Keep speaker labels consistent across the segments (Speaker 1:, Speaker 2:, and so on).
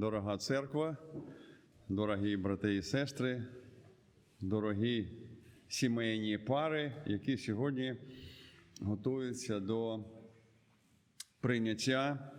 Speaker 1: дорога церква, дорогі брати і сестри, дорогі сімейні пари, які сьогодні готуються до прийняття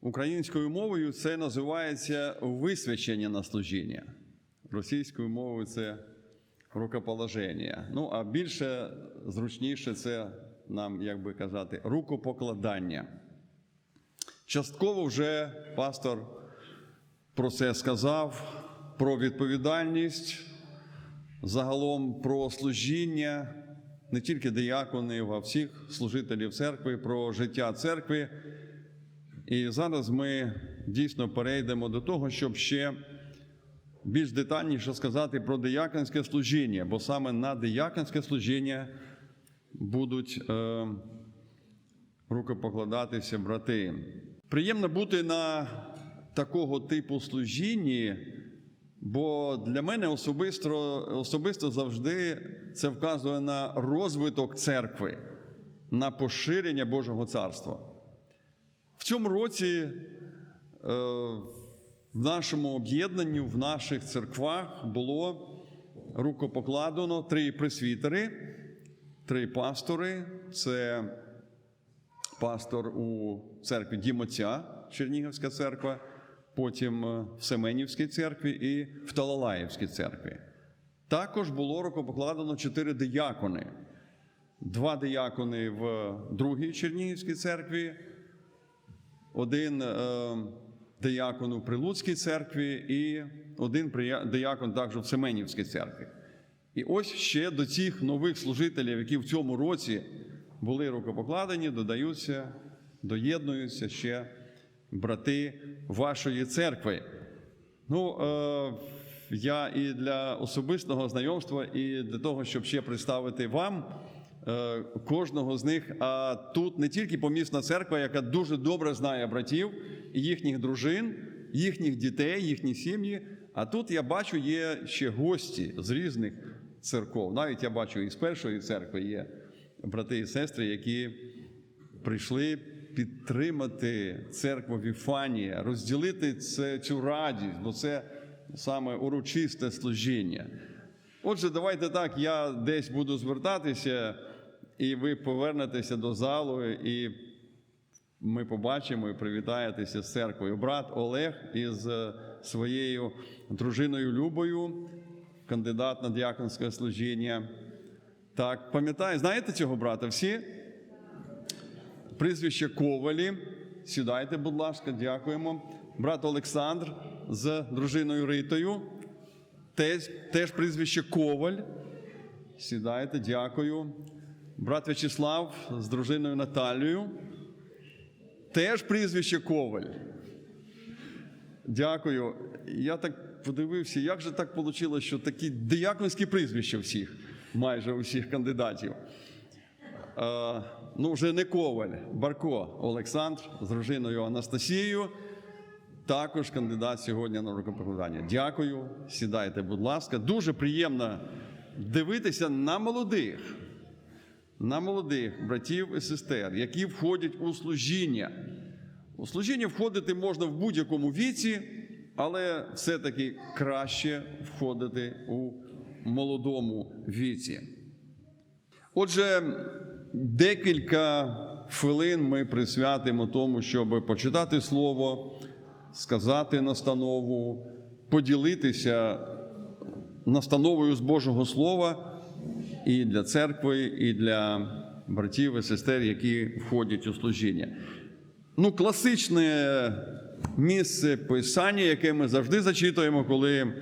Speaker 1: українською мовою. Це називається висвячення на служіння. Російською мовою це рукоположення. Ну, а більше зручніше це нам, як би казати, рукопокладання. Частково вже пастор про це сказав, про відповідальність, загалом про служіння не тільки дияконів, а всіх служителів церкви, про життя церкви. І зараз ми дійсно перейдемо до того, щоб ще більш детальніше сказати про дияконське служіння, бо саме на дияконське служіння будуть е, рукопокладатися брати. Приємно бути на такого типу служінні, бо для мене особисто, особисто завжди це вказує на розвиток церкви, на поширення Божого царства. В цьому році е, в нашому об'єднанні, в наших церквах було рукопокладено три пресвітери, три пастори. Це пастор у церкві Дімотя, Чернігівська церква, потім е, в Семенівській церкві і в Талалаївській церкві. Також було рукопокладено чотири диякони. Два диякони в другій Чернігівській церкві, один е, диякон у Прилуцькій церкві і один диякон також в Семенівській церкві. І ось ще до цих нових служителів, які в цьому році були рукопокладені, додаються, доєднуються ще брати вашої церкви. Ну, е, я і для особистого знайомства, і для того, щоб ще представити вам е, кожного з них. А тут не тільки помісна церква, яка дуже добре знає братів їхніх дружин, їхніх дітей, їхні сім'ї. А тут я бачу, є ще гості з різних церков. Навіть я бачу і з першої церкви є брати і сестри, які прийшли підтримати церкву Віфанія, розділити це, цю радість, бо це саме урочисте служіння. Отже, давайте так, я десь буду звертатися, і ви повернетеся до залу, і ми побачимо і привітаєтеся з церквою. Брат Олег із е, своєю дружиною Любою, кандидат на діаконське служіння. Так, пам'ятаю, знаєте цього брата всі? Прізвище Ковалі. Сідайте, будь ласка, дякуємо. Брат Олександр з дружиною Ритою. Теж, теж прізвище Коваль. Сідайте, дякую. Брат В'ячеслав з дружиною Наталією. Теж прізвище Коваль. Дякую. Я так подивився, як же так вийшло, що такі дияконські прізвища всіх, майже усіх кандидатів. Ну, вже не Коваль, Барко Олександр з дружиною Анастасією. Також кандидат сьогодні на рукопокладання. Дякую. Сідайте, будь ласка. Дуже приємно дивитися на молодих, на молодих братів і сестер, які входять у служіння. У служіння входити можна в будь-якому віці, але все-таки краще входити у молодому віці. Отже, декілька хвилин ми присвятимо тому, щоб почитати слово, сказати настанову, поділитися настановою з Божого Слова і для церкви, і для братів і сестер, які входять у служіння. Ну, класичне місце писання, яке ми завжди зачитуємо, коли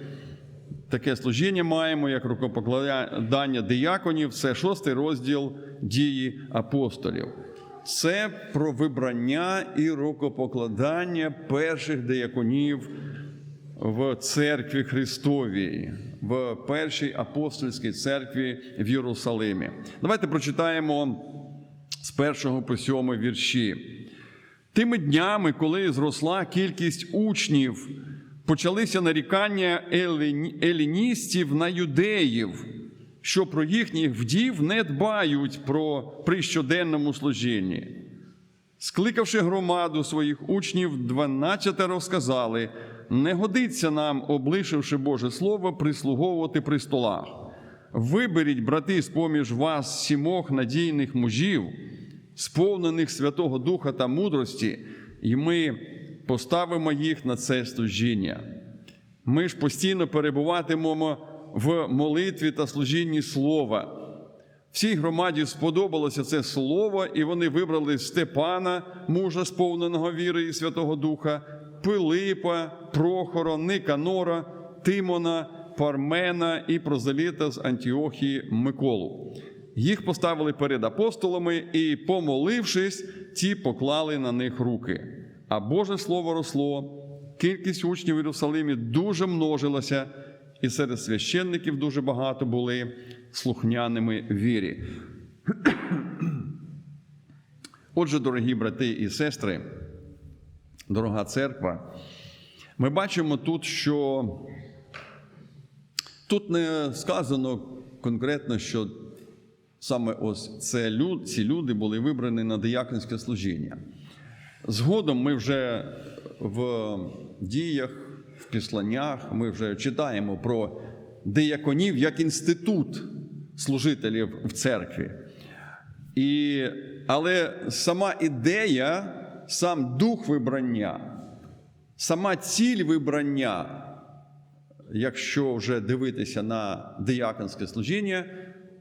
Speaker 1: таке служіння маємо, як рукопокладання дияконів, це шостий розділ дії апостолів. Це про вибрання і рукопокладання перших дияконів в церкві Христовій, в першій апостольській церкві в Єрусалимі. Давайте прочитаємо з першого по сьомий вірші. Тими днями, коли зросла кількість учнів, почалися нарікання еліністів на юдеїв, що про їхніх вдів не дбають про при щоденному служінні. Скликавши громаду своїх учнів, дванадцятеро сказали: не годиться нам, облишивши Боже Слово, прислуговувати при столах. Виберіть, брати, з поміж вас сімох надійних мужів, сповнених Святого Духа та мудрості, і ми поставимо їх на це служіння. Ми ж постійно перебуватимемо в молитві та служінні слова. Всій громаді сподобалося це слово, і вони вибрали Степана, мужа сповненого віри і Святого Духа, Пилипа, Прохора, Никанора, Тимона, Пармена і прозеліта з Антіохії Миколу. Їх поставили перед апостолами і, помолившись, ті поклали на них руки. А Боже Слово росло, кількість учнів в Єрусалимі дуже множилася, і серед священників дуже багато були слухняними вірі. Отже, дорогі брати і сестри, дорога церква, ми бачимо тут, що тут не сказано конкретно, що саме ось це люд, ці люди були вибрані на дияконське служіння. Згодом ми вже в діях, в післаннях, ми вже читаємо про дияконів як інститут служителів в церкві. І, але сама ідея, сам дух вибрання, сама ціль вибрання, якщо вже дивитися на дияконське служіння,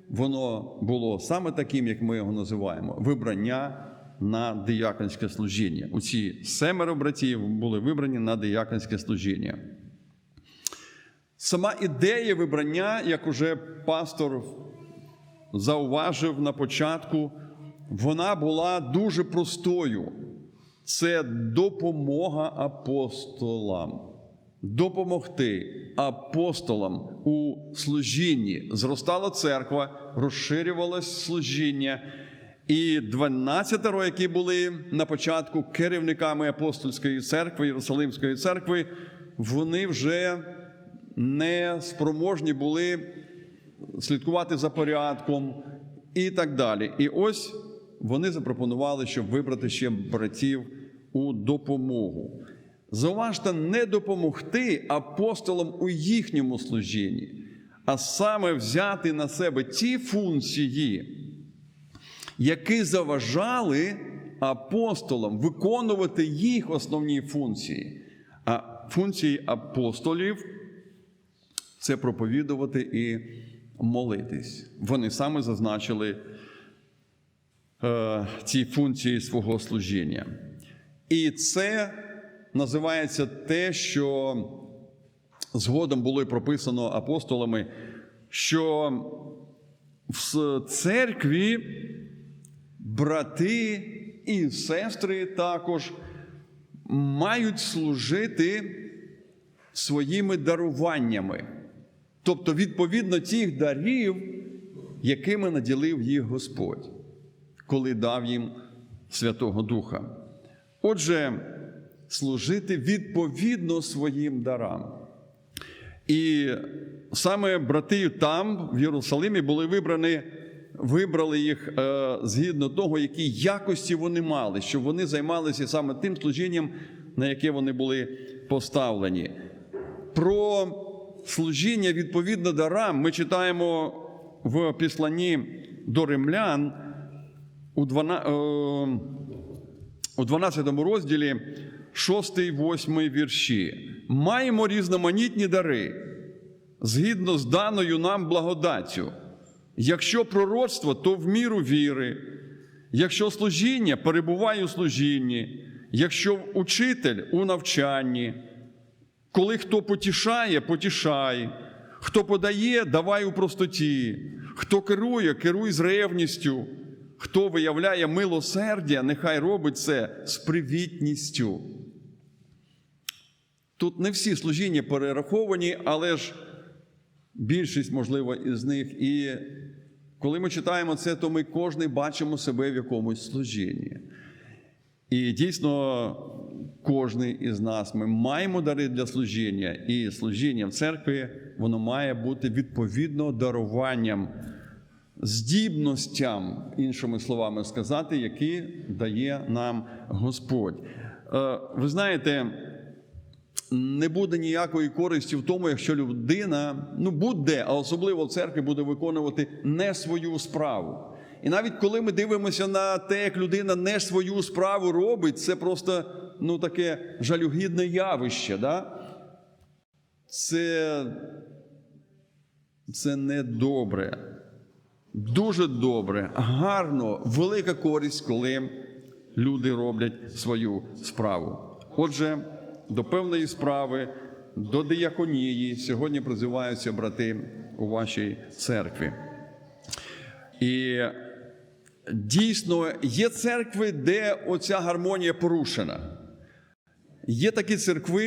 Speaker 1: воно було саме таким, як ми його називаємо: вибрання на дияконське служіння. Оці семеро братів були вибрані на дияконське служіння. Сама ідея вибрання, як уже пастор зауважив на початку, вона була дуже простою. Це допомога апостолам. Допомогти апостолам у служінні. Зростала церква, розширювалось служіння. І 12, які були на початку керівниками апостольської церкви, Єрусалимської церкви, вони вже не спроможні були слідкувати за порядком і так далі. І ось вони запропонували, щоб вибрати ще братів у допомогу. Зауважте, не допомогти апостолам у їхньому служінні, а саме взяти на себе ті функції, які заважали апостолам виконувати їх основні функції. А функції апостолів це проповідувати і молитись. Вони саме зазначили е, ці функції свого служіння. І це називається те, що згодом було прописано апостолами, що в церкві брати і сестри також мають служити своїми даруваннями. Тобто, відповідно тих дарів, якими наділив їх Господь, коли дав їм Святого Духа. Отже, служити відповідно своїм дарам. І саме брати там, в Єрусалимі, були вибрані, вибрали їх е, згідно того, які якості вони мали, щоб вони займалися саме тим служінням, на яке вони були поставлені. Про служіння відповідно дарам ми читаємо в післанні до римлян у 12 розділі 6-8 вірші. Маємо різноманітні дари згідно з даною нам благодаттю. Якщо пророцтво, то в міру віри, якщо служіння, перебувай у служінні, якщо учитель у навчанні, коли хто потішає, потішай, хто подає, давай у простоті, хто керує, керуй з ревністю, хто виявляє милосердя, нехай робить це з привітністю. Тут не всі служіння перераховані, але ж більшість, можливо, із них. І коли ми читаємо це, то ми кожен бачимо себе в якомусь служінні. І дійсно, кожен із нас ми маємо дари для служіння, і служіння в церкві воно має бути відповідно даруванням здібностям, іншими словами сказати, які дає нам Господь. Е, Ви знаєте, не буде ніякої користі в тому, якщо людина, ну будь-де, а особливо в церкві, буде виконувати не свою справу. І навіть коли ми дивимося на те, як людина не свою справу робить, це просто ну, таке жалюгідне явище. Да? Це, це не добре. Дуже добре, гарно, велика користь, коли люди роблять свою справу. Отже, до певної справи, до дияконії сьогодні призиваються брати у вашій церкві. І дійсно є церкви, де оця гармонія порушена. Є такі церкви,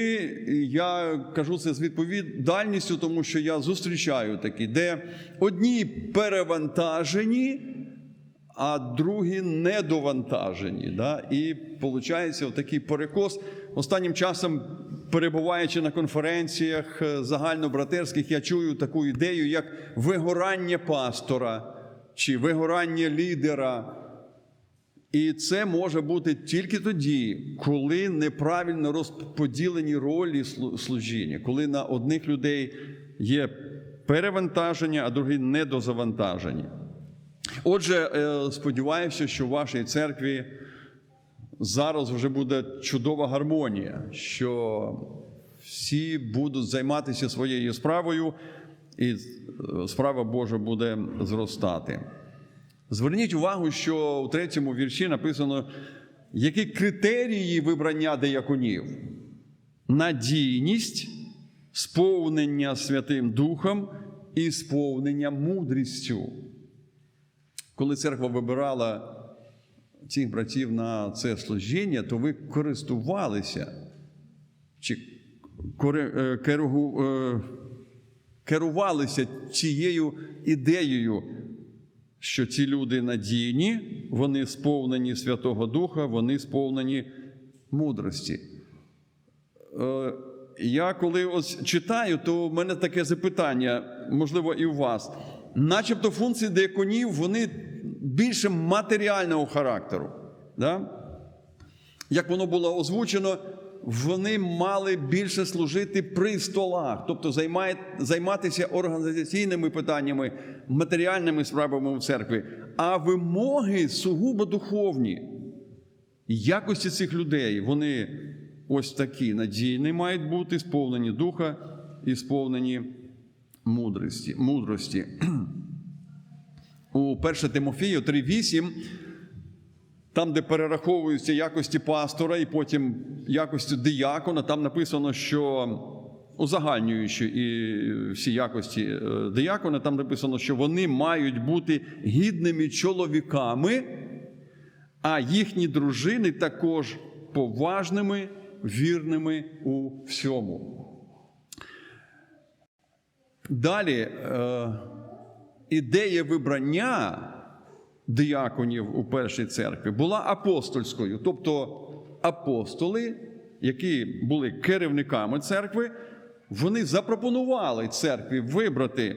Speaker 1: я кажу це з відповідальністю, тому що я зустрічаю такі, де одні перевантажені, а другі недовантажені. Да? І виходить такий перекос. Останнім часом, перебуваючи на конференціях е, загальнобратерських, я чую таку ідею, як вигорання пастора чи вигорання лідера. І це може бути тільки тоді, коли неправильно розподілені ролі служіння, коли на одних людей є перевантаження, а другі недозавантажені. Отже, е, сподіваюся, що в вашій церкві зараз вже буде чудова гармонія, що всі будуть займатися своєю справою, і е, справа Божа буде зростати. Зверніть увагу, що у третьому вірші написано, які критерії вибрання деяконів: надійність, сповнення Святим Духом і сповнення мудрістю. Коли церква вибирала цих братів на це служіння, то ви користувалися чи е, е, керувалися цією ідеєю, що ці люди надійні, вони сповнені Святого Духа, вони сповнені мудрості. Е, Я коли ось читаю, то в мене таке запитання, можливо, і у вас. Начебто функції деяконів, вони більше матеріального характеру. Да? Як воно було озвучено, вони мали більше служити при столах, тобто займатися організаційними питаннями, матеріальними справами в церкві, а вимоги сугубо духовні. Якості цих людей, вони ось такі надійні мають бути, сповнені духа і сповнені мудрості. мудрості. У 1 Тимофію 3.8 там, де перераховуються якості пастора і потім якості диякона, там написано, що узагальнюючи і всі якості е, диякона, там написано, що вони мають бути гідними чоловіками, а їхні дружини також поважними, вірними у всьому. Далі е, ідея вибрання дияконів у першій церкві була апостольською. Тобто апостоли, які були керівниками церкви, вони запропонували церкві вибрати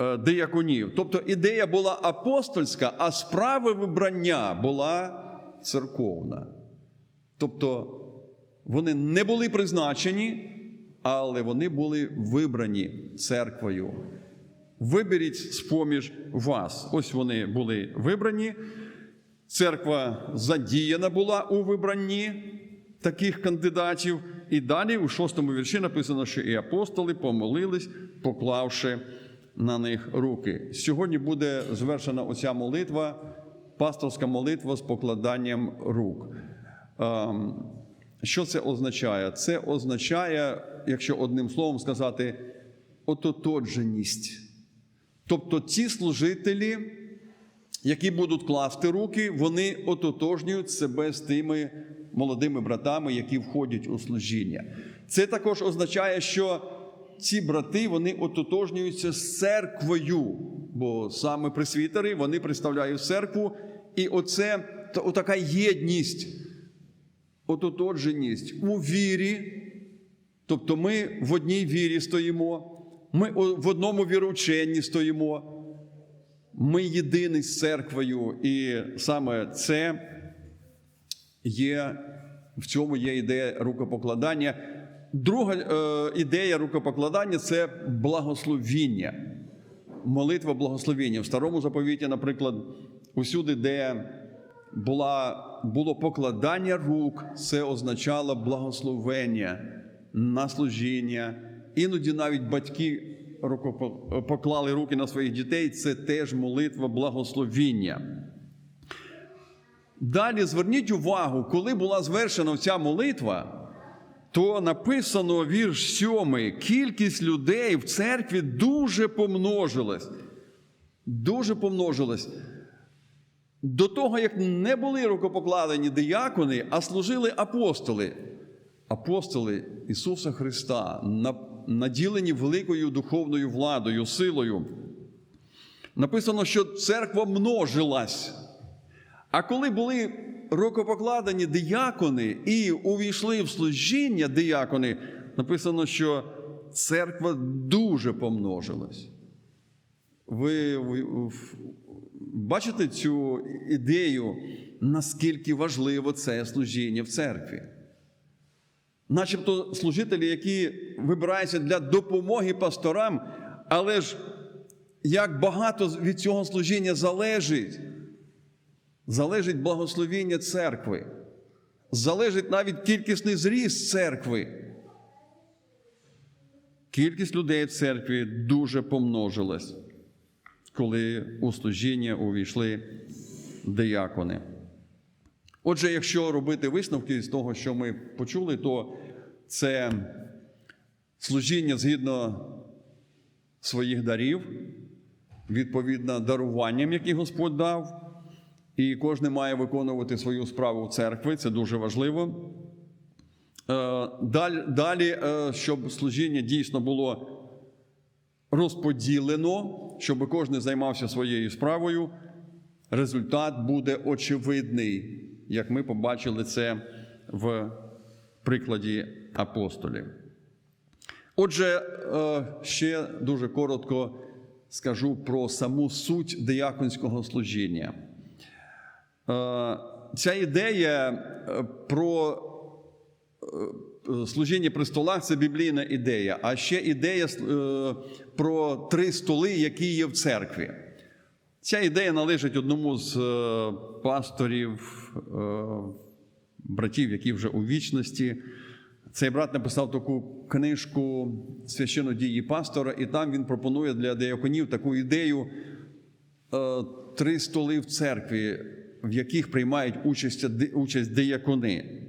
Speaker 1: е, дияконів. Тобто ідея була апостольська, а справа вибрання була церковна. Тобто вони не були призначені, але вони були вибрані церквою. Виберіть з-поміж вас. Ось вони були вибрані. Церква задіяна була у вибранні таких кандидатів. І далі у шостому вірші написано, що і апостоли помолились, поклавши на них руки. Сьогодні буде звершена оця молитва, пасторська молитва з покладанням рук. Ем, Що це означає? Це означає, якщо одним словом сказати, ототодженість. Тобто ті служителі, які будуть класти руки, вони ототожнюють себе з тими молодими братами, які входять у служіння. Це також означає, що ці брати вони ототожнюються з церквою, бо саме пресвітери вони представляють церкву, і оце та- отака єдність, ототоженість у вірі. Тобто ми в одній вірі стоїмо, ми в одному вірученні стоїмо. Ми єдині з церквою, і саме це є в цьому є ідея рукопокладання. Друга е, ідея рукопокладання це благословіння, молитва благословіння. В старому заповіті, наприклад, усюди, де була, було покладання рук, це означало благословення на служіння. Іноді навіть батьки рукопо- поклали руки на своїх дітей, це теж молитва благословіння. Далі зверніть увагу, коли була звершена ця молитва, то написано вірш 7. Кількість людей в церкві дуже помножилась. Дуже помножилась. До того, як не були рукопокладені диякони, а служили апостоли. Апостоли Ісуса Христа, наділені великою духовною владою, силою. Написано, що церква множилась. А коли були рукопокладені диякони і увійшли в служіння диякони, написано, що церква дуже помножилась. Ви бачите цю ідею, наскільки важливо це служіння в церкві? Начебто служителі, які вибираються для допомоги пасторам, але ж як багато від цього служіння залежить залежить благословіння церкви, залежить навіть кількісний зріст церкви. Кількість людей в церкві дуже помножилась, коли у служіння увійшли диякони. Отже, якщо робити висновки з того, що ми почули, то це служіння згідно своїх дарів, відповідно даруванням, які Господь дав. І кожен має виконувати свою справу в церкві, це дуже важливо. Е, Далі, е, щоб служіння дійсно було розподілено, щоб кожен займався своєю справою, результат буде очевидний, як ми побачили це в прикладі апостолів. Отже, е, ще дуже коротко скажу про саму суть дияконського служіння. Е, Ця ідея е, про служіння при столах це біблійна ідея, а ще ідея про три столи, які є в церкві. Ця ідея належить одному з е, пасторів, е, братів, які вже у вічності. Цей брат написав таку книжку священодії пастора, і там він пропонує для деяконів таку ідею е, три столи в церкві, в яких приймають участь, участь деякони.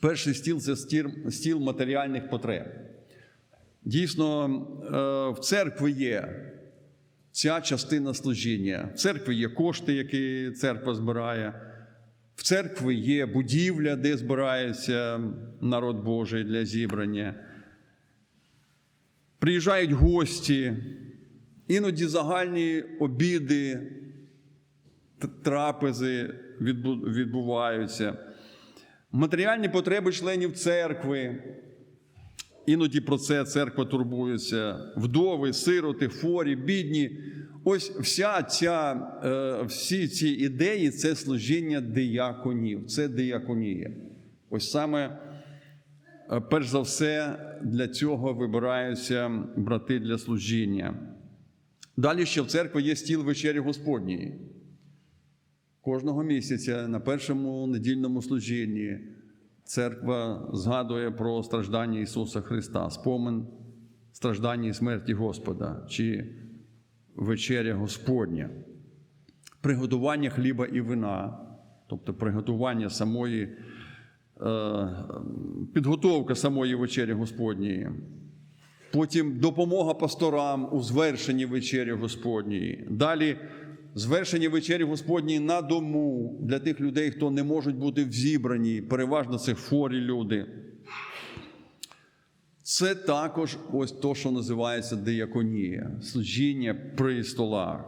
Speaker 1: Перший стіл це стіл, матеріальних потреб. Дійсно, в церкві є ця частина служіння. В церкві є кошти, які церква збирає. В церкві є будівля, де збирається народ Божий для зібрання. Приїжджають гості, іноді загальні обіди, трапези відбуваються. Матеріальні потреби членів церкви. Іноді про це церква турбується. Вдови, сироти, хворі, бідні. Ось вся ця, е, всі ці ідеї це служіння дияконів, це дияконія. Ось саме, е, перш за все, для цього вибираються брати для служіння. Далі ще в церкві є стіл вечері Господньої. Кожного місяця на першому недільному служінні церква згадує про страждання Ісуса Христа, спомин страждання і смерті Господа чи вечеря Господня, приготування хліба і вина, тобто приготування самої, е, підготовка самої вечері Господньої. Потім допомога пасторам у звершенні вечері Господньої. Далі звершення вечері Господньої на дому для тих людей, хто не можуть бути в переважно це хворі люди. Це також ось то, що називається дияконія, служіння при столах.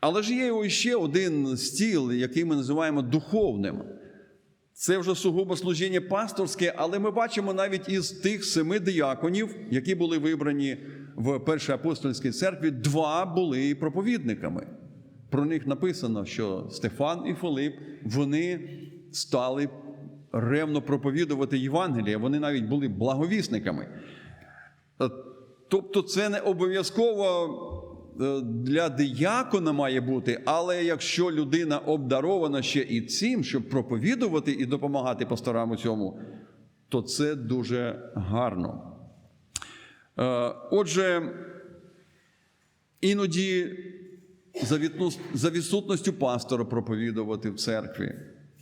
Speaker 1: Але ж є ще один стіл, який ми називаємо духовним. Це вже сугубо служіння пасторське, але ми бачимо навіть із тих семи дияконів, які були вибрані в Першій апостольській церкві два були проповідниками. Про них написано, що Стефан і Филип вони стали ревно проповідувати Євангеліє, вони навіть були благовісниками. Е, Тобто, це не обов'язково е, для диякона має бути, але якщо людина обдарована ще і цим, щоб проповідувати і допомагати пасторам у цьому, то це дуже гарно. Е, Отже, іноді за віднос- за відсутністю пастора проповідувати в церкві.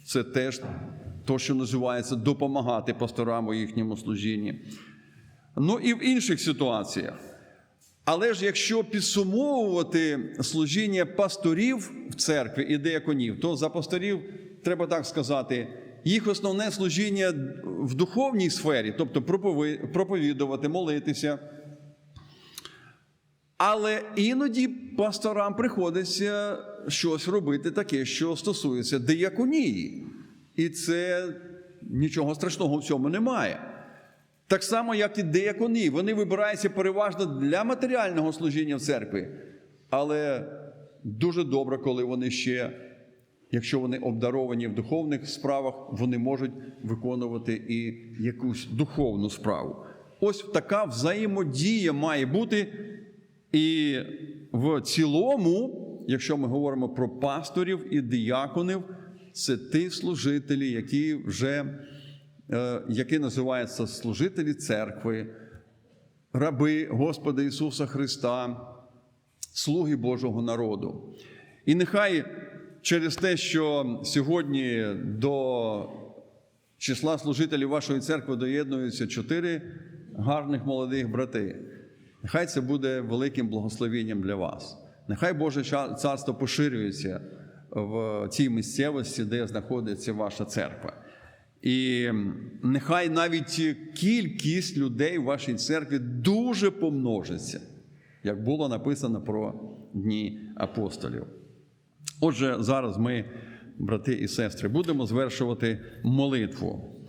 Speaker 1: Це теж то, що називається допомагати пасторам у їхньому служінні. Ну і в інших ситуаціях. Але ж якщо підсумовувати служіння пасторів в церкві і деяконів, то за пасторів треба так сказати, їх основне служіння в духовній сфері, тобто проповідувати, молитися. Але іноді пасторам приходиться щось робити таке, що стосується дияконії. І це нічого страшного в цьому немає. Так само, як і диякони, вони вибираються переважно для матеріального служіння в церкві. Але дуже добре, коли вони ще, якщо вони обдаровані в духовних справах, вони можуть виконувати і якусь духовну справу. Ось така взаємодія має бути. І в цілому, якщо ми говоримо про пасторів і діяконів, це ті служителі, які вже е, які називаються служителі церкви, раби Господа Ісуса Христа, слуги Божого народу. І нехай через те, що сьогодні до числа служителів вашої церкви доєднуються чотири гарних молодих брати. Нехай це буде великим благословенням для вас. Нехай Боже царство поширюється в цій місцевості, де знаходиться ваша церква. І нехай навіть кількість людей в вашій церкві дуже помножиться, як було написано про дні апостолів. Отже, зараз ми, брати і сестри, будемо звершувати молитву.